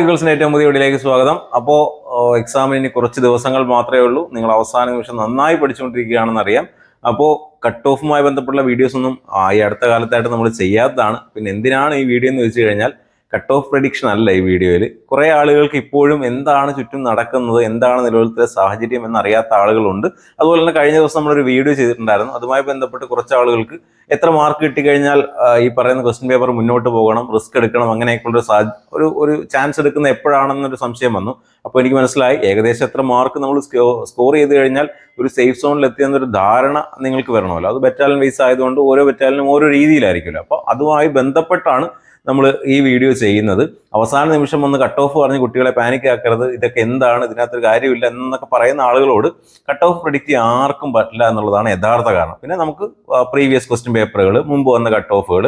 ഗേൾസിന്റെ ഏറ്റവും പുതിയ വീഡിയോയിലേക്ക് സ്വാഗതം. അപ്പോൾ എക്സാമിന് കുറച്ച് ദിവസങ്ങൾ മാത്രമേ ഉള്ളൂ. നിങ്ങൾ അവസാന നിമിഷം നന്നായി പഠിച്ചുകൊണ്ടിരിക്കുകയാണെന്ന് അറിയാം അപ്പോൾ കട്ട് ഓഫുമായി ബന്ധപ്പെട്ടുള്ള വീഡിയോസ് ഒന്നും ഈ അടുത്ത കാലത്തായിട്ട് നമ്മൾ ചെയ്യാത്തതാണ്. പിന്നെ എന്തിനാണ് ഈ വീഡിയോ എന്ന് വെച്ച് കഴിഞ്ഞാൽ കട്ട് ഓഫ് പ്രഡിക്ഷൻ അല്ല ഈ വീഡിയോയിൽ കുറേ ആളുകൾക്ക് ഇപ്പോഴും എന്താണ് ചുറ്റും നടക്കുന്നത് എന്താണ് നിലവിലത്തെ സാഹചര്യം എന്നറിയാത്ത ആളുകളുണ്ട്. അതുപോലെ തന്നെ കഴിഞ്ഞ ദിവസം നമ്മളൊരു വീഡിയോ ചെയ്തിട്ടുണ്ടായിരുന്നു. അതുമായി ബന്ധപ്പെട്ട് കുറച്ച് ആളുകൾക്ക് എത്ര മാർക്ക് കിട്ടിക്കഴിഞ്ഞാൽ ഈ പറയുന്ന ക്വസ്റ്റ്യൻ പേപ്പർ മുന്നോട്ട് പോകണം റിസ്ക് എടുക്കണം അങ്ങനെയൊക്കെയുള്ള ഒരു സാ- ഒരു ഒരു ചാൻസ് എടുക്കുന്ന എപ്പോഴാണെന്നൊരു സംശയം വന്നു. അപ്പോൾ എനിക്ക് മനസ്സിലായി ഏകദേശം എത്ര മാർക്ക് നമ്മൾ സ്കോർ ചെയ്ത് കഴിഞ്ഞാൽ ഒരു സേഫ് സോണിൽ എത്തിയെന്നൊരു ധാരണ നിങ്ങൾക്ക് വരണമല്ലോ. അത് ബറ്റാലിയൻ വൈസ് ആയതുകൊണ്ട് ഓരോ ബറ്റാലിനും ഓരോ രീതിയിലായിരിക്കുമല്ലോ. അപ്പോൾ അതുമായി ബന്ധപ്പെട്ടാണ് നമ്മൾ ഈ വീഡിയോ ചെയ്യുന്നത് അവസാന നിമിഷം ഒന്ന് കട്ട് ഓഫ് പറഞ്ഞ് കുട്ടികളെ പാനിക് ആക്കരുത്. ഇതൊക്കെ എന്താണ്? ഇതിനകത്തൊരു കാര്യമില്ല എന്നൊക്കെ പറയുന്ന ആളുകളോട് കട്ട് ഓഫ് പ്രിഡിക്റ്റ് ചെയ്യാൻ ആർക്കും പറ്റില്ല എന്നുള്ളതാണ് യഥാർത്ഥ കാരണം. പിന്നെ നമുക്ക് പ്രീവിയസ് ക്വസ്റ്റ്യൻ പേപ്പറുകൾ മുമ്പ് വന്ന കട്ട് ഓഫുകൾ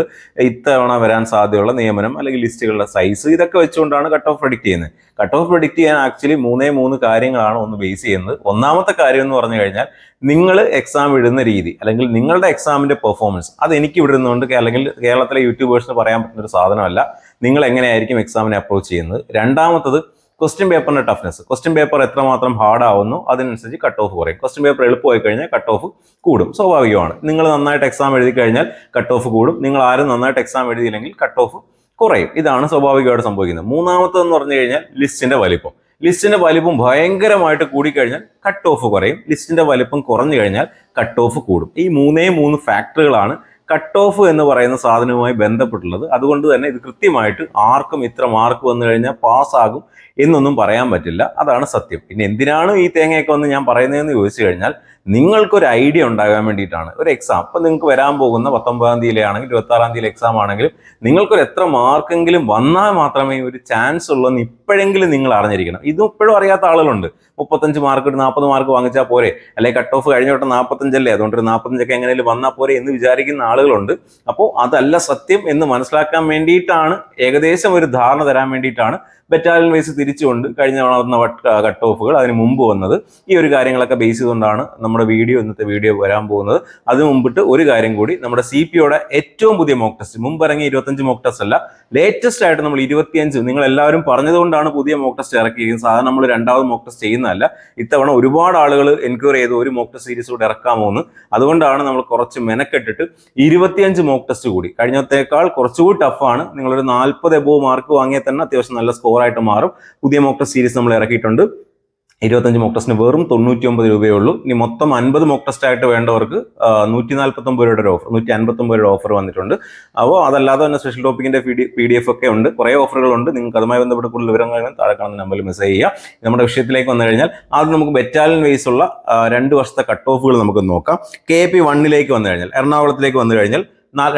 ഇത്തവണ വരാൻ സാധ്യതയുള്ള നിയമനം അല്ലെങ്കിൽ ലിസ്റ്റുകളുടെ സൈസ് ഇതൊക്കെ വെച്ചുകൊണ്ടാണ് കട്ട് ഓഫ് പ്രിഡിക്റ്റ് ചെയ്യുന്നത്. കട്ട് ഓഫ് പ്രിഡിക്റ്റ് ചെയ്യാൻ ആക്ച്വലി മൂന്നേ മൂന്ന് കാര്യങ്ങളാണ് ഒന്ന് ബേസ് ചെയ്യുന്നത്. ഒന്നാമത്തെ കാര്യം എന്ന് പറഞ്ഞു കഴിഞ്ഞാൽ നിങ്ങൾ എക്സാം ഇടുന്ന രീതി അല്ലെങ്കിൽ നിങ്ങളുടെ എക്സാമിന്റെ പെർഫോമൻസ് അത് എനിക്ക് ഇവിടുന്നുകൊണ്ട് അല്ലെങ്കിൽ കേരളത്തിലെ യൂട്യൂബേഴ്സിന് പറയാൻ പറ്റുന്ന ഒരു സാധനമല്ല. നിങ്ങൾ എങ്ങനെയായിരിക്കും എക്സാമിനെ അപ്രോച്ച് ചെയ്യുന്നത്? രണ്ടാമത്തത് ക്വസ്റ്റ്യൻ പേപ്പറിന്റെ ടഫ്നെസ് ക്വസ്റ്റ്യൻ പേപ്പർ എത്രമാത്രം ഹാർഡ് ആവുന്നു? അതിനനുസരിച്ച് കട്ട് ഓഫ് കുറയും. ക്വസ്റ്റ്യൻ പേപ്പർ എളുപ്പമായി കഴിഞ്ഞാൽ കട്ട് ഓഫ് കൂടും. സ്വാഭാവികമാണ്. നിങ്ങൾ നന്നായിട്ട് എക്സാം എഴുതി കഴിഞ്ഞാൽ കട്ട് ഓഫ് കൂടും. നിങ്ങൾ ആരും നന്നായിട്ട് എക്സാം എഴുതിയില്ലെങ്കിൽ കട്ട് ഓഫ് കുറയും. ഇതാണ് സ്വാഭാവികമായിട്ട് സംഭവിക്കുന്നത്. മൂന്നാമത്തെന്ന് പറഞ്ഞു കഴിഞ്ഞാൽ ലിസ്റ്റിന്റെ വലിപ്പം. ലിസ്റ്റിന്റെ വലിപ്പം ഭയങ്കരമായിട്ട് കൂടിക്കഴിഞ്ഞാൽ കട്ട് ഓഫ് കുറയും. ലിസ്റ്റിന്റെ വലിപ്പം കുറഞ്ഞു കഴിഞ്ഞാൽ കട്ട് ഓഫ് കൂടും. ഈ മൂന്നേ മൂന്ന് ഫാക്ടറുകളാണ് കട്ട് ഓഫ് എന്ന് പറയുന്ന സാധനവുമായി ബന്ധപ്പെട്ടുള്ളത്. അതുകൊണ്ട് തന്നെ ഇത് കൃത്യമായിട്ട് ആർക്കും ഇത്ര മാർക്ക് വന്നു കഴിഞ്ഞാൽ പാസ്സാകും എന്നൊന്നും പറയാൻ പറ്റില്ല. അതാണ് സത്യം. പിന്നെ എന്തിനാണ് ഈ തേങ്ങയൊക്കെ വന്ന് ഞാൻ പറയുന്നതെന്ന് ചോദിച്ചു കഴിഞ്ഞാൽ നിങ്ങൾക്കൊരു ഐഡിയ ഉണ്ടാകാൻ വേണ്ടിയിട്ടാണ്. ഒരു എക്സാം അപ്പം നിങ്ങൾക്ക് വരാൻ പോകുന്ന പത്തൊമ്പതാം തീയതി ആണെങ്കിൽ ഇരുപത്തി ആറാം തീയതി എക്സാം ആണെങ്കിലും നിങ്ങൾക്കൊരു എത്ര മാർക്കെങ്കിലും വന്നാൽ മാത്രമേ ഒരു ചാൻസ് ഉള്ളെന്ന് ഇപ്പോഴെങ്കിലും നിങ്ങൾ അറിഞ്ഞിരിക്കണം. ഇതും ഇപ്പോഴും അറിയാത്ത ആളുകളുണ്ട്. മുപ്പത്തഞ്ച് മാർക്ക് നാൽപ്പത് മാർക്ക് വാങ്ങിച്ചാൽ പോരെ. അല്ലെങ്കിൽ കട്ട് ഓഫ് കഴിഞ്ഞ വട്ടം നാൽപ്പത്തഞ്ചല്ലേ അതുകൊണ്ട് ഒരു നാൽപ്പത്തഞ്ചൊക്കെ എങ്ങനെയും വന്നാൽ പോരെ എന്ന് വിചാരിക്കുന്ന ആളുകളുണ്ട്. അപ്പോൾ അതല്ല സത്യം എന്ന് മനസ്സിലാക്കാൻ വേണ്ടിയിട്ടാണ്. ഏകദേശം ഒരു ധാരണ തരാൻ വേണ്ടിയിട്ടാണ് ബറ്റാലിയൻ വൈസ് തിരിച്ചുകൊണ്ട് കഴിഞ്ഞ വന്ന കട്ട് ഓഫുകൾ അതിന് മുമ്പ് വന്നത്. ഈ ഒരു കാര്യങ്ങളൊക്കെ ബേസ് ചെയ്തുകൊണ്ടാണ് നമ്മുടെ വീഡിയോ ഇന്നത്തെ വീഡിയോ വരാൻ പോകുന്നത്. അത് മുമ്പിട്ട് ഒരു കാര്യം കൂടി നമ്മുടെ സി പിയുടെ ഏറ്റവും പുതിയ മോക്ക് ടെസ്റ്റ് മുമ്പ് ഇറങ്ങിയ ഇരുപത്തഞ്ച് മോക്ക് ടെസ്റ്റ് അല്ല ലേറ്റസ്റ്റ് ആയിട്ട് നമ്മൾ ഇരുപത്തിയഞ്ച് നിങ്ങൾ എല്ലാവരും പറഞ്ഞതുകൊണ്ടാണ് പുതിയ മോക്ക് ടെസ്റ്റ് ഇറക്കിയിരിക്കുന്നത്. സാധാരണ നമ്മൾ രണ്ടാമത് മോക്ക് ടെസ്റ്റ് ചെയ്യുന്നതല്ല. ഇത്തവണ ഒരുപാട് ആളുകൾ എൻക്വയറി ചെയ്ത് ഒരു മോക്ക് ടെസ്റ്റ് സീരീസ് കൂടെ ഇറക്കാമോ എന്ന് അതുകൊണ്ടാണ് നമ്മൾ കുറച്ച് മെനക്കെട്ടിട്ട് ഇരുപത്തിയഞ്ച് മോക്ക് ടെസ്റ്റ് കൂടി. കഴിഞ്ഞത്തേക്കാൾ കുറച്ചുകൂടി ടഫാണ് നിങ്ങളൊരു നാൽപ്പത് എബോ മാർക്ക് വാങ്ങിയാൽ തന്നെ അത്യാവശ്യം നല്ല സ്കോർ ആയിട്ട് മാറും. പുതിയ മോക്ക് ടെസ്റ്റ് സീരീസ് നമ്മൾ ഇറക്കിയിട്ടുണ്ട്. ഇരുപത്തഞ്ച് മോക്ക് ടെസ്റ്റിന് വെറും തൊണ്ണൂറ്റി ഒമ്പത് രൂപയേ ഉള്ളൂ. ഇനി മൊത്തം അൻപത് മോക്ക് ടെസ്റ്റ് ആയിട്ട് വേണ്ടവർക്ക് നൂറ്റി നാൽപ്പത്തൊമ്പത് രൂപയുടെ ഓഫർ നൂറ്റി അൻപത്തൊമ്പത് രൂപയുടെ ഓഫർ വന്നിട്ടുണ്ട്. അപ്പോൾ അതല്ലാതെ തന്നെ സ്പെഷ്യൽ ടോപ്പിക്കിന്റെ പി ഡി എഫ് ഒക്കെ ഉണ്ട്. കുറേ ഓഫറുകളുണ്ട് നിങ്ങൾക്ക് അതുമായി ബന്ധപ്പെട്ട് കൂടുതൽ വിവരങ്ങൾ താഴെ കാണുന്ന നമ്പറിൽ മെസ്സേജ് ചെയ്യുക. നമ്മുടെ വിഷയത്തിലേക്ക് വന്നു കഴിഞ്ഞാൽ ആദ്യം നമുക്ക് ബെറ്റാലിയൻ വേസ് ഉള്ള രണ്ട് വർഷത്തെ കട്ട് ഓഫുകൾ നമുക്ക് നോക്കാം. കെ പി വണ്ണിലേക്ക് വന്നു കഴിഞ്ഞാൽ എറണാകുളത്തിലേക്ക് വന്നു കഴിഞ്ഞാൽ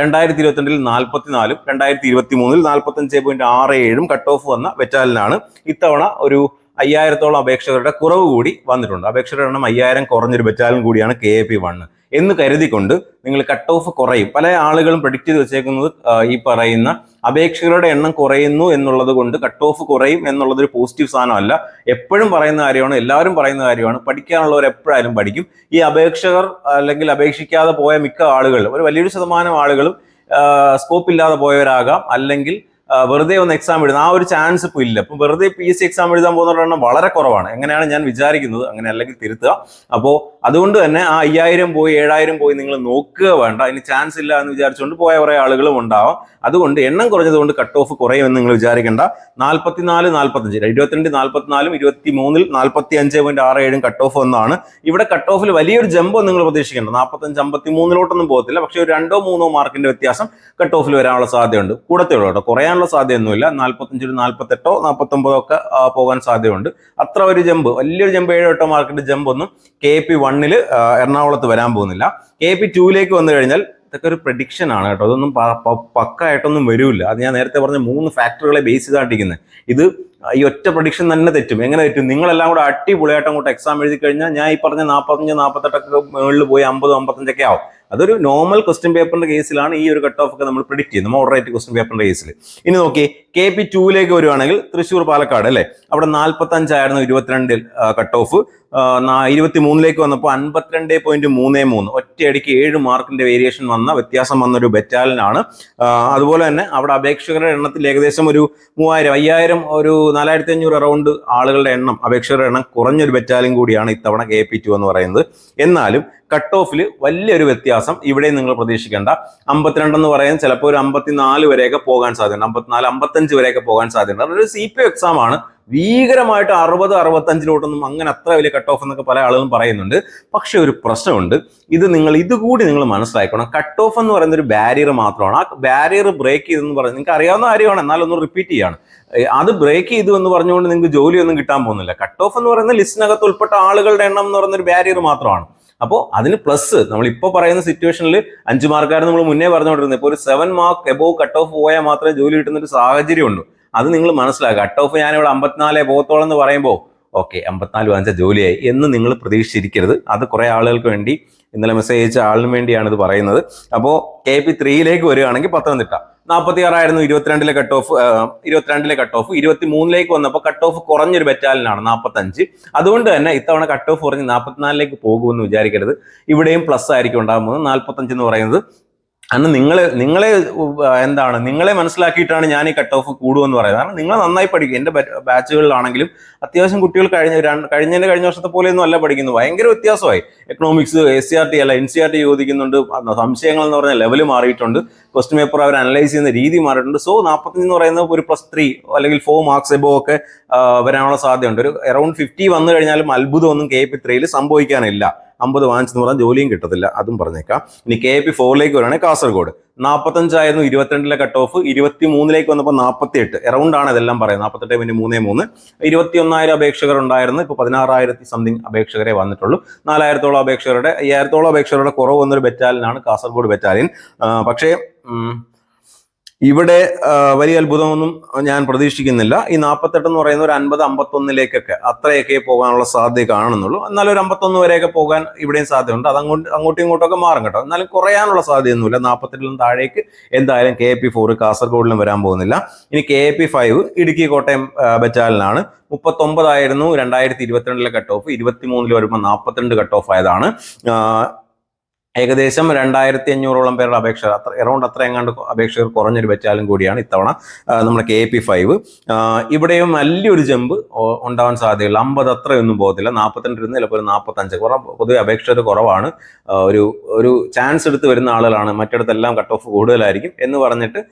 രണ്ടായിരത്തി ഇരുപത്തിരണ്ടിൽ നാൽപ്പത്തിനാലും രണ്ടായിരത്തി ഇരുപത്തി മൂന്നിൽ നാൽപ്പത്തഞ്ച് പോയിന്റ് ആറ് ഏഴും കട്ട് ഓഫ് വന്ന ബെറ്റാലിനാണ് ഇത്തവണ ഒരു അയ്യായിരത്തോളം അപേക്ഷകരുടെ കുറവ് കൂടി വന്നിട്ടുണ്ട്. അപേക്ഷകരുടെ എണ്ണം അയ്യായിരം കുറഞ്ഞൊരു ബറ്റാലും കൂടിയാണ് കെ എ പി വണ്ണ് എന്ന് കരുതിക്കൊണ്ട് നിങ്ങൾ കട്ട് ഓഫ് കുറയും. പല ആളുകളും പ്രഡിക്റ്റ് ചെയ്ത് വെച്ചേക്കുന്നത് ഈ പറയുന്ന അപേക്ഷകരുടെ എണ്ണം കുറയുന്നു എന്നുള്ളത് കൊണ്ട് കട്ട് ഓഫ് കുറയും എന്നുള്ളത് ഒരു പോസിറ്റീവ് സാധനമല്ല. എപ്പോഴും പറയുന്ന കാര്യമാണ് എല്ലാവരും പറയുന്ന കാര്യമാണ്. പഠിക്കാനുള്ളവർ എപ്പോഴായാലും പഠിക്കും. ഈ അപേക്ഷകർ അല്ലെങ്കിൽ അപേക്ഷിക്കാതെ പോയ മിക്ക ആളുകൾ ഒരു വലിയൊരു ശതമാനം ആളുകളും സ്കോപ്പ് ഇല്ലാതെ പോയവരാകാം. അല്ലെങ്കിൽ വെറുതെ ഒന്ന് എക്സാം എഴുതുന്ന ആ ഒരു ചാൻസ് ഇപ്പോൾ ഇല്ല. അപ്പം വെറുതെ പി എസ് സി എക്സാം എഴുതാൻ പോകുന്നവരുടെ വളരെ കുറവാണ്. എങ്ങനെയാണ് ഞാൻ വിചാരിക്കുന്നത്? അങ്ങനെ അല്ലെങ്കിൽ തിരുത്തുക. അപ്പോൾ അതുകൊണ്ട് തന്നെ ആ അയ്യായിരം പോയി ഏഴായിരം പോയി നിങ്ങൾ നോക്കുക വേണ്ട. അതിന് ചാൻസ് ഇല്ല എന്ന് വിചാരിച്ചുകൊണ്ട് പോയ കുറേ ആളുകളും ഉണ്ടാവാം. അതുകൊണ്ട് എണ്ണം കുറഞ്ഞതുകൊണ്ട് കട്ട് ഓഫ് കുറയുമെന്ന് നിങ്ങൾ വിചാരിക്കേണ്ട. നാൽപ്പത്തിനാല് നാൽപ്പത്തഞ്ച് ഇരുപത്തിരണ്ട് നാൽപ്പത്തിനാലും ഇരുപത്തി മൂന്നിൽ നാൽപ്പത്തി അഞ്ച് പോയിന്റ് ആറ് ഏഴും കട്ട് ഓഫ് ഒന്നാണ് ഇവിടെ കട്ട് ഓഫിൽ വലിയൊരു ജമ്പ് നിങ്ങൾ പ്രതീക്ഷിക്കേണ്ട. നാൽപ്പത്തഞ്ച് അമ്പത്തി മൂന്നിലോട്ടൊന്നും പോകത്തില്ല. പക്ഷേ ഒരു രണ്ടോ മൂന്നോ മാർക്കിന്റെ വ്യത്യാസം കട്ട് ഓഫിൽ വരാനുള്ള സാധ്യതയുണ്ട്. കൂടത്തേ ഉള്ളൂ കേട്ടോ. കുറയാനുള്ള സാധ്യതയൊന്നുമില്ല. നാൽപ്പത്തഞ്ച് ഒരു നാൽപ്പത്തെട്ടോ നാൽപ്പത്തൊമ്പതോ ഒക്കെ പോകാൻ സാധ്യതയുണ്ട്. അത്ര ഒരു ജമ്പ് വലിയൊരു ജമ്പ് ഏഴോ എട്ടോ മാർക്കിന്റെ ജമ്പ് ഒന്നും കെ പി വണ്ണിൽ എറണാകുളത്ത് വരാൻ പോകുന്നില്ല. കെ പി ടുവിലേക്ക് വന്നു കഴിഞ്ഞാൽ ഇതൊക്കെ ഒരു പ്രഡിക്ഷൻ ആണ് കേട്ടോ. അതൊന്നും പക്കായിട്ടൊന്നും വരില്ല. അത് ഞാൻ നേരത്തെ പറഞ്ഞ മൂന്ന് ഫാക്ടറുകളെ ബേസ് ചെയ്താണ്ടിരിക്കുന്നത് ഇത് ഈ ഒറ്റ പ്രഡിക്ഷൻ തന്നെ തെറ്റും. എങ്ങനെ തെറ്റും? നിങ്ങളെല്ലാം കൂടെ അടിപൊളിയായിട്ട് അങ്ങോട്ട് എക്സാം എഴുതി കഴിഞ്ഞാൽ ഞാൻ ഈ പറഞ്ഞ നാൽപ്പത്തഞ്ച് നാൽപ്പത്തെട്ടൊക്കെ മുകളിൽ പോയി അമ്പത് അമ്പത്തഞ്ചൊക്കെ ആവും. അതൊരു നോർമൽ ക്വസ്റ്റ്യൻ പേപ്പറിന്റെ കേസിലാണ് ഈ ഒരു കട്ട് ഓഫ് ഒക്കെ നമ്മൾ പ്രിഡിക്ട് ചെയ്യുന്നത്. മോഡറേറ്റ് ക്വസ്റ്റ്യൻ പേപ്പറിന്റെ കേസിൽ ഇനി നോക്കി കെ പി ടൂവിലേക്ക് വരുവാണെങ്കിൽ തൃശ്ശൂർ പാലക്കാട് അല്ലേ? അവിടെ നാൽപ്പത്തഞ്ചായിരുന്നു ഇരുപത്തിരണ്ടിൽ കട്ട് ഓഫ് ഇരുപത്തി മൂന്നിലേക്ക് വന്നപ്പോൾ അൻപത്തിരണ്ട് പോയിന്റ് മൂന്ന് മൂന്ന്. ഒറ്റയടിക്ക് ഏഴ് മാർക്കിന്റെ വേരിയേഷൻ വന്ന വ്യത്യാസം വന്ന ഒരു ബറ്റാലിനാണ് അതുപോലെ തന്നെ അവിടെ അപേക്ഷകരുടെ എണ്ണത്തിൽ ഏകദേശം ഒരു മൂവായിരം അയ്യായിരം ഒരു നാലായിരത്തി അഞ്ഞൂറ് അറൗണ്ട് ആളുകളുടെ എണ്ണം അപേക്ഷകരുടെ എണ്ണം കുറഞ്ഞൊരു ബറ്റാലിയൻ കൂടിയാണ് ഇത്തവണ കെ പി ടു എന്ന് പറയുന്നത്. എന്നാലും കട്ട് ഓഫിൽ വലിയൊരു വ്യത്യാസം ഇവിടെ നിങ്ങൾ പ്രതീക്ഷിക്കേണ്ട. അമ്പത്തിരണ്ടെന്ന് പറയാൻ ചിലപ്പോൾ ഒരു അമ്പത്തിനാല് വരെയൊക്കെ പോകാൻ സാധ്യതയുണ്ട് അമ്പത്തിനാല് അമ്പത്തഞ്ച് വരെയൊക്കെ പോകാൻ സാധ്യതയുണ്ട് അതൊരു സി പി എക്സാം ആണ്. ഭീകരമായിട്ട് അറുപത് അറുപത്തഞ്ചിലോട്ടൊന്നും അങ്ങനെ അത്ര വലിയ കട്ട് ഓഫ് എന്നൊക്കെ പല ആളുകളും പറയുന്നുണ്ട്. പക്ഷെ ഒരു പ്രശ്നമുണ്ട്. ഇത് നിങ്ങൾ ഇതുകൂടി നിങ്ങൾ മനസ്സിലാക്കണം. കട്ട് ഓഫ് എന്ന് പറയുന്ന ഒരു ബാരിയർ മാത്രമാണ്. ആ ബാരിയർ ബ്രേക്ക് ചെയ്തെന്ന് പറഞ്ഞു നിങ്ങൾക്ക് അറിയാവുന്ന കാര്യമാണ്. എന്നാലൊന്ന് റിപ്പീറ്റ് ചെയ്യാണ്. അത് ബ്രേക്ക് ചെയ്തു എന്ന് പറഞ്ഞുകൊണ്ട് നിങ്ങൾക്ക് ജോലിയൊന്നും കിട്ടാൻ പോകുന്നില്ല. കട്ട് ഓഫ് എന്ന് പറയുന്ന ലിസ്റ്റിനകത്ത് ഉൾപ്പെട്ട ആളുകളുടെ എണ്ണം എന്ന് പറയുന്ന ഒരു ബാരിയർ മാത്രമാണ്. അപ്പോൾ അതിന് പ്ലസ് നമ്മൾ ഇപ്പോൾ പറയുന്ന സിറ്റുവേഷനിൽ അഞ്ച് മാർക്കാർ നമ്മൾ മുന്നേ പറഞ്ഞുകൊണ്ടിരുന്നത്. ഇപ്പോൾ ഒരു seven mark above cut off പോയാൽ മാത്രമേ ജോലി കിട്ടുന്ന ഒരു സാഹചര്യമുണ്ട് അത് നിങ്ങൾ മനസ്സിലാക്കുക. കട്ട് ഓഫ് ഞാനിവിടെ അമ്പത്തിനാല് പോകത്തോളം എന്ന് പറയുമ്പോൾ ഓക്കെ അമ്പത്തിനാല് വാങ്ങിച്ച ജോലിയായി എന്ന് നിങ്ങൾ പ്രതീക്ഷിച്ചിരിക്കരുത്. അത് കുറേ ആളുകൾക്ക് വേണ്ടി ഇന്നലെ മെസ്സേജ് അയച്ച ആളിന് വേണ്ടിയാണ് ഇത് പറയുന്നത് അപ്പോൾ കെ പി ത്രീയിലേക്ക് വരികയാണെങ്കിൽ പത്തനംതിട്ട. നാൽപ്പത്തി ആറായിരുന്നു ഇരുപത്തിരണ്ടിലെ കട്ട് ഓഫ് ഇരുപത്തിരണ്ടിലെ കട്ട് ഓഫ് ഇരുപത്തി മൂന്നിലേക്ക് വന്നപ്പോൾ കട്ട് ഓഫ് കുറഞ്ഞൊരു ബറ്റാലിനാണ് നാൽപ്പത്തഞ്ച് അതുകൊണ്ട് തന്നെ ഇത്തവണ കട്ട് ഓഫ് കുറഞ്ഞ് നാൽപ്പത്തിനാലിലേക്ക് പോകുമെന്ന് വിചാരിക്കരുത്. ഇവിടെയും പ്ലസ് ആയിരിക്കും ഉണ്ടാകുന്നത്. നാൽപ്പത്തഞ്ച് എന്ന് പറയുന്നത് അന്ന് നിങ്ങളെ നിങ്ങളെ എന്താണ് നിങ്ങളെ മനസ്സിലാക്കിയിട്ടാണ് ഞാൻ ഈ കട്ട് ഓഫ് കൂടുമെന്ന് പറയുന്നത്. കാരണം നിങ്ങൾ നന്നായി പഠിക്കും. എന്റെ ബാച്ചുകളിലാണെങ്കിലും അത്യാവശ്യം കുട്ടികൾ കഴിഞ്ഞ കഴിഞ്ഞതിന്റെ കഴിഞ്ഞ വർഷത്തെ പോലെയൊന്നും അല്ല പഠിക്കുന്നു ഭയങ്കര വ്യത്യാസമായി. Economics S C R T അല്ല എൻ സി ആർ ടി ചോദിക്കുന്നുണ്ട്. സംശയങ്ങൾ എന്ന് പറഞ്ഞ ലെവൽ മാറിയിട്ടുണ്ട്. ക്വസ്റ്റ്യൻ പേപ്പർ അവർ അനലൈസ് ചെയ്യുന്ന രീതി മാറിയിട്ടുണ്ട്. സോ നാൽപ്പത്തഞ്ച് എന്ന് പറയുന്നത് ഒരു പ്ലസ് ത്രീ അല്ലെങ്കിൽ ഫോർ മാർക്സ് എബോ ഒക്കെ വരാനുള്ള സാധ്യതയുണ്ട്. ഒരു അറൌണ്ട് ഫിഫ്റ്റി വന്നു കഴിഞ്ഞാലും അത്ഭുതമൊന്നും കെ പി ത്രീയിൽ സംഭവിക്കാനില്ല. അമ്പത് വാങ്ങിച്ചെന്ന് പറഞ്ഞാൽ ജോലിയും കിട്ടത്തില്ല. അതും പറഞ്ഞേക്കാം. ഇനി കെ പി ഫോറിലേക്ക് വരികയാണെങ്കിൽ കാസർഗോഡ്. നാൽപ്പത്തഞ്ചായിരുന്നു ഇരുപത്തിരണ്ടിലെ കട്ട് ഓഫ് ഇരുപത്തി മൂന്നിലേക്ക് വന്നപ്പോൾ നാൽപ്പത്തി എട്ട് എറൗണ്ട് ആണ് ഇതെല്ലാം പറയുന്നത്. നാൽപ്പത്തെട്ട് പിന്നെ മൂന്നേ മൂന്ന്. ഇരുപത്തി ഒന്നായിരം അപേക്ഷകർ ഉണ്ടായിരുന്നു. ഇപ്പോൾ പതിനാറായിരത്തി സംതിങ് അപേക്ഷകരെ വന്നിട്ടുള്ളൂ. നാലായിരത്തോളം അപേക്ഷകരുടെ അയ്യായിരത്തോളം അപേക്ഷകരുടെ കുറവ് വന്നൊരു ബറ്റാലിയനാണ് കാസർഗോഡ് ബറ്റാലിയൻ പക്ഷേ ഇവിടെ വലിയ അത്ഭുതമൊന്നും ഞാൻ പ്രതീക്ഷിക്കുന്നില്ല. ഈ നാൽപ്പത്തെട്ട് എന്ന് പറയുന്ന ഒരു അൻപത് അമ്പത്തൊന്നിലേക്കൊക്കെ അത്രയൊക്കെ പോകാനുള്ള സാധ്യത കാണുന്നുള്ളൂ. എന്നാലും ഒരു അമ്പത്തൊന്ന് വരെയൊക്കെ പോകാൻ ഇവിടെയും സാധ്യതയുണ്ട്. അത് അങ്ങോട്ട് അങ്ങോട്ടും ഇങ്ങോട്ടൊക്കെ മാറും കേട്ടോ. എന്നാലും കുറയാനുള്ള സാധ്യതയൊന്നുമില്ല. നാൽപ്പത്തെട്ടിലും താഴേക്ക് എന്തായാലും കെ പി ഫോർ കാസർഗോഡിലും വരാൻ പോകുന്നില്ല. ഇനി K P five Idukki Kottayam ബറ്റാലിനാണ് മുപ്പത്തൊമ്പതായിരുന്നു. രണ്ടായിരത്തി ഇരുപത്തിരണ്ടിലെ കട്ട് ഓഫ് ഇരുപത്തി മൂന്നിൽ വരുമ്പോൾ നാൽപ്പത്തിരണ്ട് കട്ട് ഓഫ് ആയതാണ് ഏകദേശം രണ്ടായിരത്തി അഞ്ഞൂറോളം പേരുടെ അപേക്ഷ അത്ര എറൗണ്ട് അത്ര എങ്ങാണ്ട് അപേക്ഷകർ കുറഞ്ഞൊരു ബറ്റാലും കൂടിയാണ് ഇത്തവണ നമ്മുടെ കെ പി ഫൈവ് ഇവിടെയും നല്ലൊരു ജമ്പ് ഉണ്ടാവാൻ സാധ്യതയുള്ള അമ്പത് അത്രയൊന്നും പോകത്തില്ല. നാൽപ്പത്തിരണ്ട് ഇരുന്ന് ചിലപ്പോൾ ഒരു നാൽപ്പത്തഞ്ച് കുറവ് പൊതുവെ അപേക്ഷകർ കുറവാണ്. ഒരു ഒരു ചാൻസ് എടുത്ത് വരുന്ന ആളുകളാണ്. മറ്റിടത്തെല്ലാം കട്ട് ഓഫ് കൂടുതലായിരിക്കും എന്ന് പറഞ്ഞിട്ട്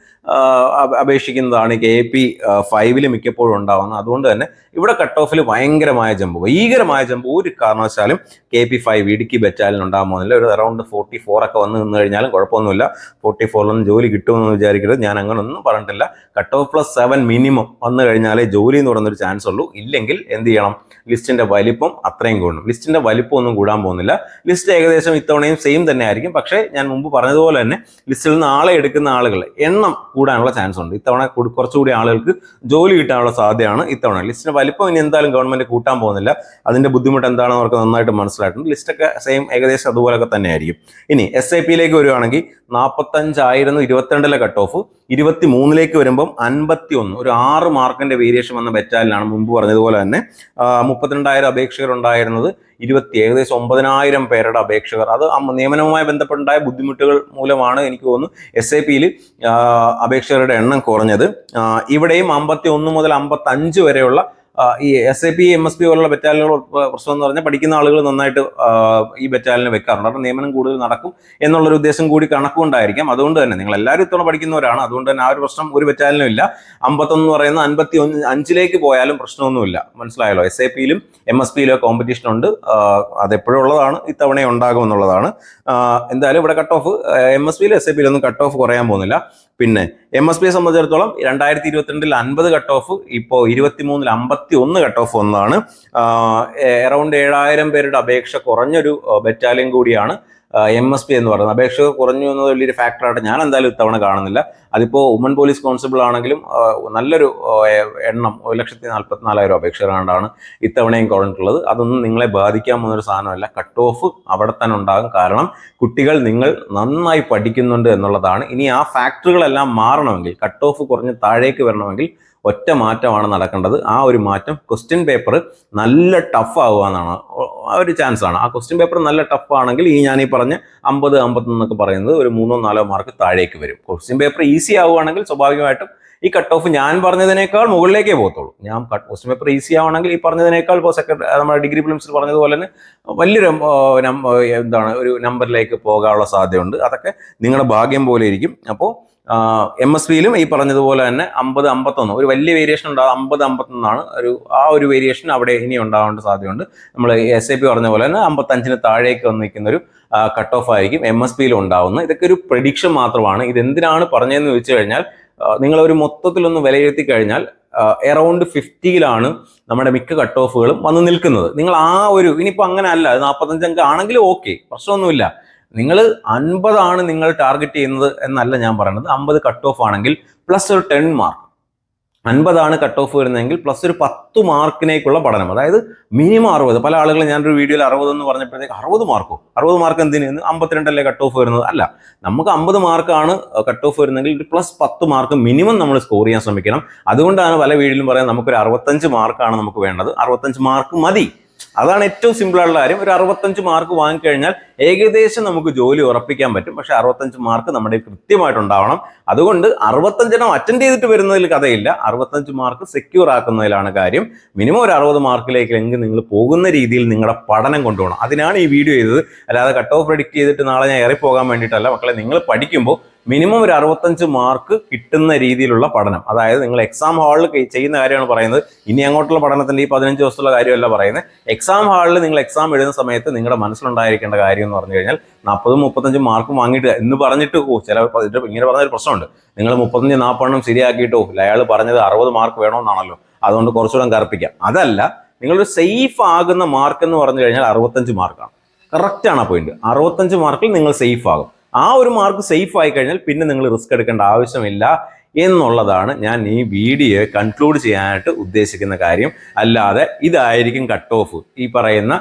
അപേക്ഷിക്കുന്നതാണ് കെ പി ഫൈവിൽ മിക്കപ്പോഴും ഉണ്ടാവുന്നത്. അതുകൊണ്ട് തന്നെ ഇവിടെ കട്ട് ഓഫിൽ ഭയങ്കരമായ ജമ്പ് ഭീകരമായ ജമ്പ്. ഒരു കാരണവശാലും കെ പി ഫൈവ് ഇടുക്കി ബറ്റാലിന് ഉണ്ടാകാൻ പോകുന്നില്ല. ഒരു അറൗണ്ട് ഫോർട്ടി ഫോർ ഒക്കെ വന്ന് നിന്ന് കഴിഞ്ഞാലും കുഴപ്പമൊന്നുമില്ല. ഫോർട്ടി ഫോറിലൊന്നും ജോലി കിട്ടുമെന്ന് വിചാരിക്കരുത്. ഞാൻ അങ്ങനെ ഒന്നും പറഞ്ഞിട്ടില്ല. Cut off plus seven minimum വന്നു കഴിഞ്ഞാലേ ജോലി എന്ന് പറയുന്നൊരു ചാൻസ് ഉള്ളൂ. ഇല്ലെങ്കിൽ എന്ത് ചെയ്യണം? ലിസ്റ്റിന്റെ വലിപ്പം അത്രയും കൂടണം ലിസ്റ്റിന്റെ വലിപ്പം ഒന്നും കൂടാൻ പോകുന്നില്ല. ലിസ്റ്റ് ഏകദേശം ഇത്തവണയും സെയിം തന്നെ ആയിരിക്കും. പക്ഷേ ഞാൻ മുമ്പ് പറഞ്ഞതുപോലെ തന്നെ ലിസ്റ്റിൽ നിന്ന് ആളെ എടുക്കുന്ന ആളുകൾ എണ്ണം കൂടാനുള്ള ചാൻസ് ഉണ്ട്. ഇത്തവണ കുറച്ചുകൂടി ആളുകൾക്ക് ജോലി കിട്ടാനുള്ള സാധ്യതയാണ് ഇത്തവണ. ലിസ്റ്റിന്റെ വലിപ്പം ഇനി എന്തായാലും ഗവൺമെന്റ് കൂട്ടാൻ പോകുന്നില്ല. അതിന്റെ ബുദ്ധിമുട്ട് എന്താണെന്ന് അവർക്ക് നന്നായിട്ട് മനസ്സിലായിട്ടുണ്ട്. ലിസ്റ്റൊക്കെ സെയിം ഏകദേശം അതുപോലൊക്കെ തന്നെ ആയിരിക്കും. ഇനി എസ് ഐ പിയിലേക്ക് വരുവാണെങ്കിൽ നാൽപ്പത്തഞ്ചായിരുന്നു ഇരുപത്തിരണ്ടിലെ കട്ട് ഓഫ് ഇരുപത്തി മൂന്നിലേക്ക് വരുമ്പം അൻപത്തി ഒന്ന് ഒരു ആറ് മാർക്കിന്റെ വേരിയേഷൻ വന്ന ബെറ്റാലിനാണ് മുമ്പ് പറഞ്ഞതുപോലെ തന്നെ. മുപ്പത്തിരണ്ടായിരം അപേക്ഷകർ ഉണ്ടായിരുന്നത് ഇരുപത്തി ഏകദേശം ഒമ്പതിനായിരം പേരുടെ അപേക്ഷകർ. അത് നിയമനവുമായി ബന്ധപ്പെട്ടുണ്ടായ ബുദ്ധിമുട്ടുകൾ മൂലമാണ് എനിക്ക് തോന്നുന്നു എസ് ഐ പിയിൽ അപേക്ഷകരുടെ എണ്ണം കുറഞ്ഞത്. ഇവിടെയും അമ്പത്തി ഒന്ന് മുതൽ അമ്പത്തി അഞ്ച് വരെയുള്ള ഈ S I P M S P പോലുള്ള ബറ്റാലിയനുകൾ പ്രശ്നം എന്ന് പറഞ്ഞാൽ പഠിക്കുന്ന ആളുകൾ നന്നായിട്ട് ഈ ബറ്റാലിയനെ വെക്കാറുണ്ട്. കാരണം നിയമനം കൂടുതൽ നടക്കും എന്നുള്ളൊരു ഉദ്ദേശം കൂടി കണക്കുകൊണ്ടായിരിക്കാം. അതുകൊണ്ട് തന്നെ നിങ്ങൾ എല്ലാവരും ഇത്തവണ പഠിക്കുന്നവരാണ്. അതുകൊണ്ട് തന്നെ ആ ഒരു പ്രശ്നം ഒരു ബറ്റാലിനും ഇല്ല. അമ്പത്തൊന്ന് പറയുന്ന അൻപത്തി ഒന്ന് അഞ്ചിലേക്ക് പോയാലും പ്രശ്നമൊന്നുമില്ല മനസ്സിലായല്ലോ? എസ് ഐ പിയിലും എം എസ് പിയിലും കോമ്പറ്റീഷൻ ഉണ്ട്. അതെപ്പോഴും ഉള്ളതാണ്. ഇത്തവണ ഉണ്ടാകുമെന്നുള്ളതാണ് എന്തായാലും ഇവിടെ കട്ട് ഓഫ് എം എസ് പിയിലും എസ് ഐ പിയിലൊന്നും കട്ട് ഓഫ് കുറയാൻ പോകുന്നില്ല. പിന്നെ എം എസ് പിയെ സംബന്ധിച്ചിടത്തോളം രണ്ടായിരത്തി ഇരുപത്തിരണ്ടിൽ അൻപത് കട്ട് ഓഫ് ഇപ്പോൾ ഇരുപത്തിമൂന്നിൽ അമ്പത്തി ഒന്ന് കട്ട് ഓഫ് ഒന്നാണ് അറൗണ്ട് ഏഴായിരം പേരുടെ അപേക്ഷ കുറഞ്ഞൊരു ബറ്റാലിയൻ കൂടിയാണ്. എം എസ് പി എന്ന് പറയുന്നത്. അപേക്ഷ കുറഞ്ഞു എന്നത് വലിയൊരു ഫാക്ടറായിട്ട് ഞാൻ എന്തായാലും ഇത്തവണ കാണുന്നില്ല. അതിപ്പോൾ ഉമൻ പോലീസ് കോൺസ്റ്റബിൾ ആണെങ്കിലും നല്ലൊരു എണ്ണം ഒരു ലക്ഷത്തി നാൽപ്പത്തിനാലായിരം അപേക്ഷകരാണ്ടാണ് ഇത്തവണയും കുറഞ്ഞിട്ടുള്ളത് അതൊന്നും നിങ്ങളെ ബാധിക്കാൻ പോകുന്നൊരു സാധനമല്ല. കട്ട് ഓഫ് അവിടെ തന്നെ ഉണ്ടാകും. കാരണം കുട്ടികൾ നിങ്ങൾ നന്നായി പഠിക്കുന്നുണ്ട് എന്നുള്ളതാണ്. ഇനി ആ ഫാക്ടറുകളെല്ലാം മാറണമെങ്കിൽ കട്ട് ഓഫ് കുറഞ്ഞ് താഴേക്ക് വരണമെങ്കിൽ ഒറ്റ മാറ്റമാണ് നടക്കേണ്ടത്. ആ ഒരു മാറ്റം ക്വസ്റ്റ്യൻ പേപ്പർ നല്ല ടഫ് ആവുക എന്നാണ് ആ ഒരു ചാൻസ് ആണ്. ആ ക്വസ്റ്റ്യൻ പേപ്പർ നല്ല ടഫ് ആണെങ്കിൽ ഈ ഞാൻ പറഞ്ഞ അമ്പത് അമ്പത്തൊന്നൊക്കെ പറയുന്നത് ഒരു മൂന്നോ നാലോ മാർക്ക് താഴേക്ക് വരും. ക്വസ്റ്റ്യൻ പേപ്പർ ഈസി ആവുകയാണെങ്കിൽ സ്വാഭാവികമായിട്ടും ഈ കട്ട് ഓഫ് ഞാൻ പറഞ്ഞതിനേക്കാൾ മുകളിലേക്കേ പോകത്തുള്ളൂ. ഞാൻ ക്വസ്റ്റ്യൻ പേപ്പർ ഈസി ആവണമെങ്കിൽ ഈ പറഞ്ഞതിനേക്കാൾ ഇപ്പോൾ സെക്കൻഡ് നമ്മുടെ ഡിഗ്രി ഫിലിംസിൽ പറഞ്ഞതുപോലെ തന്നെ വലിയൊരു എന്താണ് ഒരു നമ്പറിലേക്ക് പോകാനുള്ള സാധ്യതയുണ്ട്. അതൊക്കെ നിങ്ങളുടെ ഭാഗ്യം പോലെ ഇരിക്കും. അപ്പോൾ എം എസ് വിയിലും ഈ പറഞ്ഞതുപോലെ തന്നെ അമ്പത് അമ്പത്തൊന്ന്. ഒരു വലിയ വേരിയേഷൻ ഉണ്ടാകും അമ്പത് അമ്പത്തൊന്നാണ് ഒരു ആ ഒരു വേരിയേഷൻ അവിടെ ഇനി ഉണ്ടാവേണ്ട സാധ്യതയുണ്ട്. നമ്മൾ എസ് ഐ പി പറഞ്ഞ പോലെ തന്നെ അമ്പത്തഞ്ചിന് താഴേക്ക് വന്ന് നിൽക്കുന്ന ഒരു കട്ട് ഓഫ് ആയിരിക്കും എം എസ് പിയിൽ ഉണ്ടാവുന്നത്. ഇതൊക്കെ ഒരു പ്രഡിക്ഷൻ മാത്രമാണ്. ഇത് എന്തിനാണ് പറഞ്ഞതെന്ന് ചോദിച്ചു കഴിഞ്ഞാൽ നിങ്ങൾ ഒരു മൊത്തത്തിലൊന്ന് വിലയിരുത്തി കഴിഞ്ഞാൽ എറൗണ്ട് ഫിഫ്റ്റിയിലാണ് നമ്മുടെ മിക്ക കട്ട് ഓഫുകളും വന്ന് നിൽക്കുന്നത്. നിങ്ങൾ ആ ഒരു ഇനിയിപ്പോൾ അങ്ങനെ അല്ല. നാൽപ്പത്തഞ്ച് നാൽപ്പത്തഞ്ച് ആണെങ്കിലും ഓക്കെ പ്രശ്നമൊന്നുമില്ല. നിങ്ങൾ അൻപതാണ് നിങ്ങൾ ടാർഗറ്റ് ചെയ്യുന്നത് എന്നല്ല ഞാൻ പറയുന്നത് അമ്പത് കട്ട് ഓഫ് ആണെങ്കിൽ പ്ലസ് ഒരു ടെൻ മാർക്ക് അൻപതാണ് കട്ട് ഓഫ് വരുന്നതെങ്കിൽ പ്ലസ് ഒരു പത്ത് മാർക്കിനേക്കുള്ള പഠനം. അതായത് മിനിമം അറുപത്. പല ആളുകളും ഞാനൊരു വീഡിയോയിൽ അറുപത് എന്ന് പറഞ്ഞപ്പോഴത്തേക്ക് അറുപത് മാർക്കോ അറുപത് മാർക്ക് എന്തിനു അമ്പത്തിരണ്ടല്ലേ കട്ട് ഓഫ് വരുന്നത്? അല്ല. നമുക്ക് അമ്പത് മാർക്കാണ് കട്ട് ഓഫ് വരുന്നതെങ്കിൽ ഒരു പ്ലസ് പത്ത് മാർക്ക് മിനിമം നമ്മൾ സ്കോർ ചെയ്യാൻ ശ്രമിക്കണം. അതുകൊണ്ടാണ് പല വീഡിയോയിലും പറയുന്നത് നമുക്കൊരു അറുപത്തഞ്ച് മാർക്കാണ് നമുക്ക് വേണ്ടത്. അറുപത്തഞ്ച് മാർക്ക് മതി. അതാണ് ഏറ്റവും സിമ്പിൾ ആയിട്ടുള്ള കാര്യം. ഒരു അറുപത്തഞ്ച് മാർക്ക് വാങ്ങിക്കഴിഞ്ഞാൽ ഏകദേശം നമുക്ക് ജോലി ഉറപ്പിക്കാൻ പറ്റും. പക്ഷെ അറുപത്തഞ്ച് മാർക്ക് നമ്മുടെ കൃത്യമായിട്ട് കൃത്യമായിട്ടുണ്ടാവണം. അതുകൊണ്ട് അറുപത്തഞ്ചെണ്ണം അറ്റൻഡ് ചെയ്തിട്ട് വരുന്നതിൽ കഥയില്ല. അറുപത്തഞ്ച് മാർക്ക് സെക്യൂർ ആക്കുന്നതിലാണ് കാര്യം. മിനിമം ഒരു അറുപത് മാർക്കിലേക്കെങ്കിൽ നിങ്ങൾ പോകുന്ന രീതിയിൽ നിങ്ങളുടെ പഠനം കൊണ്ടുപോകണം. അതിനാണ് ഈ വീഡിയോ ചെയ്തത്. അല്ലാതെ കട്ട് ഓഫ് പ്രെഡിക്റ്റ് ചെയ്തിട്ട് നാളെ ഞാൻ ഇറങ്ങിപ്പോകാൻ വേണ്ടിയിട്ടല്ല. മക്കളെ നിങ്ങൾ പഠിക്കുമ്പോൾ മിനിമം ഒരു അറുപത്തഞ്ച് മാർക്ക് കിട്ടുന്ന രീതിയിലുള്ള പഠനം. അതായത് നിങ്ങൾ എക്സാം ഹാളിൽ ചെയ്യുന്ന കാര്യമാണ് പറയുന്നത്. ഇനി അങ്ങോട്ടുള്ള പഠനത്തിന്റെ ഈ പതിനഞ്ച് ദിവസത്തുള്ള കാര്യമല്ല പറയുന്നത്. എക്സാം ഹാളിൽ നിങ്ങൾ എക്സാം എഴുതുന്ന സമയത്ത് നിങ്ങളുടെ മനസ്സിലുണ്ടായിരിക്കേണ്ട കാര്യം എന്ന് പറഞ്ഞു കഴിഞ്ഞാൽ നാൽപ്പതും മുപ്പത്തഞ്ചും മാർക്ക് വാങ്ങിയിട്ട് എന്ന് പറഞ്ഞിട്ട് ഓ ചില ഇങ്ങനെ പറഞ്ഞൊരു പ്രശ്നമുണ്ട്. നിങ്ങൾ മുപ്പത്തഞ്ച് നാൽപ്പെണ്ണം ശരിയാക്കിയിട്ടോ അയാൾ പറഞ്ഞത് അറുപത് മാർക്ക് വേണമെന്നാണല്ലോ അതുകൊണ്ട് കുറച്ചുകൂടെ കറുപ്പിക്കാം. അതല്ല നിങ്ങളൊരു സേഫ് ആകുന്ന മാർക്ക് എന്ന് പറഞ്ഞു കഴിഞ്ഞാൽ അറുപത്തഞ്ച് മാർക്കാണ് കറക്റ്റ് ആണ് ആ പോയിന്റ് അറുപത്തഞ്ച് മാർക്കിൽ നിങ്ങൾ സേഫ് ആകും. ആ ഒരു മാർക്ക് സേഫ് ആയി കഴിഞ്ഞാൽ പിന്നെ നിങ്ങൾ റിസ്ക് എടുക്കേണ്ട ആവശ്യമില്ല എന്നുള്ളതാണ് ഞാൻ ഈ വീഡിയോ കൺക്ലൂഡ് ചെയ്യാനായിട്ട് ഉദ്ദേശിക്കുന്ന കാര്യം. അല്ലാതെ ഇതായിരിക്കും കട്ട് ഓഫ് ഈ പറയുന്ന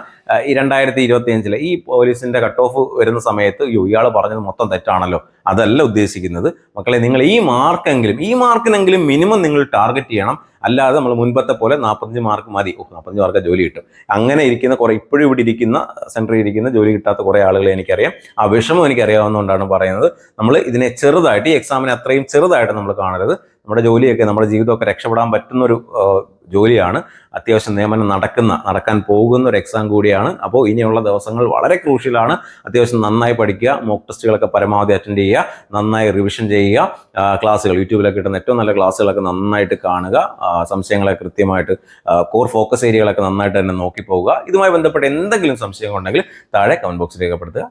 രണ്ടായിരത്തി ഇരുപത്തി അഞ്ചിലെ ഈ പോലീസിന്റെ കട്ട് ഓഫ് വരുന്ന സമയത്ത് ഇയാൾ പറഞ്ഞത് മൊത്തം തെറ്റാണല്ലോ. അതല്ല ഉദ്ദേശിക്കുന്നത്. മക്കളെ നിങ്ങൾ ഈ മാർക്കെങ്കിലും ഈ മാർക്കിനെങ്കിലും മിനിമം നിങ്ങൾ ടാർഗറ്റ് ചെയ്യണം. അല്ലാതെ നമ്മൾ മുൻപത്തെ പോലെ നാൽപ്പത്തഞ്ച് മാർക്ക് മതി. ഓ നാൽപ്പത്തഞ്ച് മാർക്ക് ജോലി കിട്ടും. അങ്ങനെ ഇരിക്കുന്ന കുറേ ഇപ്പോഴും ഇവിടെ ഇരിക്കുന്ന സെന്ററിൽ ഇരിക്കുന്ന ജോലി കിട്ടാത്ത കുറേ ആളുകളെ എനിക്കറിയാം. ആ വിഷമം എനിക്കറിയാവുന്നതുകൊണ്ടാണ് പറയുന്നത്. നമ്മൾ ഇതിനെ ചെറുതായിട്ട് ഈ എക്സാമിനെ അത്രയും ചെറുതായിട്ട് നമ്മൾ കാണരുത്. നമ്മുടെ ജോലിയൊക്കെ നമ്മുടെ ജീവിതമൊക്കെ രക്ഷപ്പെടാൻ പറ്റുന്ന ഒരു ജോലിയാണ്. അത്യാവശ്യം നിയമനം നടക്കുന്ന നടക്കാൻ പോകുന്ന ഒരു എക്സാം കൂടിയാണ്. അപ്പോൾ ഇനിയുള്ള ദിവസങ്ങൾ വളരെ ക്രൂഷ്യലാണ് അത്യാവശ്യം നന്നായി പഠിക്കുക മോക്ക് ടെസ്റ്റുകളൊക്കെ പരമാവധി അറ്റൻഡ് ചെയ്യുക നന്നായി റിവിഷൻ ചെയ്യുക ക്ലാസ്സുകൾ യൂട്യൂബിലൊക്കെ കിട്ടുന്ന ഏറ്റവും നല്ല ക്ലാസ്സുകളൊക്കെ നന്നായിട്ട് കാണുക സംശയങ്ങളെ കൃത്യമായിട്ട് കോർ ഫോക്കസ് ഏരിയകളൊക്കെ നന്നായിട്ട് തന്നെ നോക്കി പോവുക ഇതുമായി ബന്ധപ്പെട്ട് എന്തെങ്കിലും സംശയം ഉണ്ടെങ്കിൽ താഴെ കമന്റ് ബോക്സിൽ രേഖപ്പെടുത്തുക.